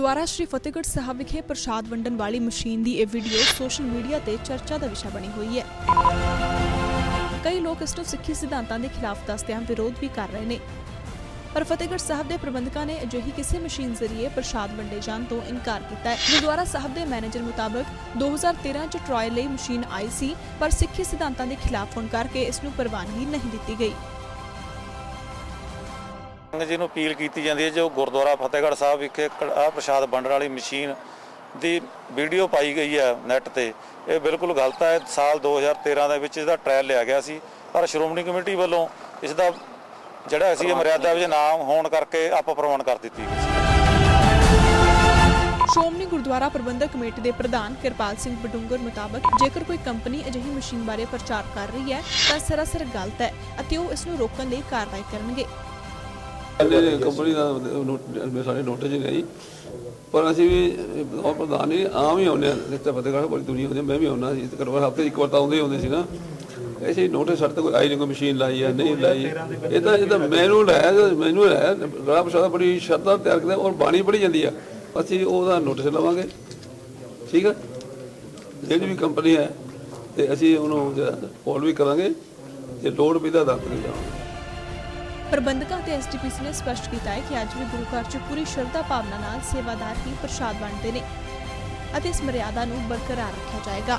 ਗੁਰਦੁਆਰਾ ਸ਼੍ਰੀ ਫਤਿਹਗੜ੍ਹ ਸਾਹਿਬ ਵਿਖੇ ਪ੍ਰਸ਼ਾਦ ਵੰਡਣ ਵਾਲੀ ਮਸ਼ੀਨ ਦੀ ਇਹ ਵੀਡੀਓ ਸੋਸ਼ਲ ਮੀਡੀਆ ਤੇ ਚਰਚਾ ਦਾ ਵਿਸ਼ਾ ਬਣੀ ਹੋਈ ਹੈ। ਕਈ ਲੋਕ ਇਸ ਨੂੰ ਸਿੱਖੀ ਸਿਧਾਂਤਾਂ ਦੇ ਖਿਲਾਫ ਦੱਸਦਿਆਂ ਵਿਰੋਧ ਵੀ ਕਰ ਰਹੇ ਨੇ। ਪਰ ਫਤਿਹਗੜ੍ਹ ਸਾਹਿਬ ਦੇ ਪ੍ਰਬੰਧਕਾਂ ਨੇ ਅਜਿਹੀ ਕਿਸੇ ਮਸ਼ੀਨ ਜ਼ਰੀਏ ਪ੍ਰਸ਼ਾਦ ਵੰਡੇ ਜਾਣ ਤੋਂ ਇਨਕਾਰ ਕੀਤਾ ਹੈ। ਗੁਰਦੁਆਰਾ ਸਾਹਿਬ ਦੇ ਮੈਨੇਜਰ ਮੁਤਾਬਕ 2013 ਚ ਟਰਾਇਲ ਲਈ ਮਸ਼ੀਨ ਆਈ ਸੀ, ਪਰ ਸਿੱਖੀ ਸਿਧਾਂਤਾਂ ਦੇ ਖਿਲਾਫ ਹੋਣ ਕਰਕੇ ਇਸ ਨੂੰ ਪ੍ਰਵਾਨਗੀ ਨਹੀਂ ਦਿੱਤੀ ਗਈ। ਜੀ ਨੂੰ ਅਪੀਲ ਕੀਤੀ ਜਾਂਦੀ ਹੈ ਜੋ ਗੁਰਦੁਆਰਾ ਫਤਿਹਗੜ੍ਹ ਸਾਹਿਬ ਵਿਖੇ ਆ ਪ੍ਰਸ਼ਾਦ ਵੰਡਣ ਵਾਲੀ ਮਸ਼ੀਨ ਦੀ ਵੀਡੀਓ ਪਾਈ ਗਈ ਹੈ ਨੈੱਟ ਤੇ। ਇਹ ਬਿਲਕੁਲ ਗਲਤ ਹੈ। ਸਾਲ 2013 ਦੇ ਵਿੱਚ ਇਹਦਾ ਟ੍ਰਾਇਲ ਲਿਆ ਗਿਆ ਸੀ। ਪਰ ਸ਼੍ਰੋਮਣੀ ਕਮੇਟੀ ਵੱਲੋਂ ਇਸ ਦਾ ਜਿਹੜਾ ਸੀ ਮਰਿਆਦਾ ਵਿੱਚ ਨਾਮ ਹੋਣ ਕਰਕੇ ਆਪ ਪ੍ਰਵਾਨ ਕਰ ਦਿੱਤੀ ਗਈ ਸੀ। ਸ਼੍ਰੋਮਣੀ ਗੁਰਦੁਆਰਾ ਪ੍ਰਬੰਧਕ ਕਮੇਟੀ ਦੇ ਪ੍ਰਧਾਨ ਕਿਰਪਾਲ ਸਿੰਘ ਬਡੂੰਗਰ ਮੁਤਾਬਕ ਜੇਕਰ ਕੋਈ ਕੰਪਨੀ ਅਜਿਹੀ ਮਸ਼ੀਨ ਬਾਰੇ ਪ੍ਰਚਾਰ ਕਰ ਰਹੀ ਹੈ, ਤਾਂ ਸਰਾਸਰ ਗਲਤ ਹੈ ਅਤੇ ਉਹ ਇਸ ਨੂੰ ਰੋਕਣ ਲਈ ਕਾਰਵਾਈ ਕਰਨਗੇ। ਸਾਡੇ ਕੰਪਨੀ ਦਾ ਨੋਟ- ਸਾਡੇ ਨੋਟਿਸ ਗਈ। ਪਰ ਅਸੀਂ ਵੀ ਉਹ ਪ੍ਰਧਾਨ ਨਹੀਂ ਆਮ ਹੀ ਆਉਂਦੇ ਹਾਂ ਇੱਥੇ ਫਤਿਹਗੜ੍ਹ ਬੜੀ ਦੁਨੀਆ ਹੁੰਦੀ ਆ, ਮੈਂ ਵੀ ਆਉਂਦਾ ਸੀ ਕਰਵਾ ਹਫ਼ਤੇ ਇੱਕ ਵਾਰ ਤਾਂ ਆਉਂਦੇ ਹੀ ਆਉਂਦੇ ਸੀ ਨਾ। ਐਸੇ ਨੋਟਿਸ ਸਾਡੇ ਤੇ ਕੋਈ ਆਈ ਨਹੀਂ ਕੋਈ ਮਸ਼ੀਨ ਲਾਈ ਹੈ ਨਹੀਂ ਲਾਈ। ਇਹ ਤਾਂ ਇਹ ਤਾਂ ਮੈਨੂੰ ਲਾਇਆ ਮੈਨੂੰ ਲਾਇਆ ਗਲਾ ਪ੍ਰਸ਼ਾਦ ਬੜੀ ਸ਼ਰਧਾ ਤਿਆਰ ਕਰਦਾ ਔਰ ਬਾਣੀ ਪੜ੍ਹੀ ਜਾਂਦੀ ਆ। ਅਸੀਂ ਉਹਦਾ ਨੋਟਿਸ ਲਵਾਂਗੇ। ਠੀਕ ਹੈ ਜਿਹੜੀ ਵੀ ਕੰਪਨੀ ਹੈ ਤੇ ਅਸੀਂ ਉਹਨੂੰ ਕਾਲ ਵੀ ਕਰਾਂਗੇ ਜੇ ਲੋੜ ਪਈ ਤਾਂ ਦੱਸ ਕੇ ਜਾਵਾਂਗੇ ਪ੍ਰਬੰਧਕਾਂ ਤੇ ਐਸਡੀਪੀਸੀ ਨੇ ਸਪਸ਼ਟ ਕੀਤਾ ਹੈ ਕਿ ਅੱਜ ਵੀ ਗੁਰੂ ਘਰ 'ਚ ਪੂਰੀ ਸ਼ਰਧਾ ਭਾਵਨਾ ਨਾਲ ਸੇਵਾਦਾਰ ਹੀ ਪ੍ਰਸ਼ਾਦ ਵੰਡਦੇ ਨੇ ਅਤੇ ਇਸ ਮਰਿਆਦਾ ਨੂੰ ਬਰਕਰਾਰ ਰੱਖਿਆ ਜਾਏਗਾ।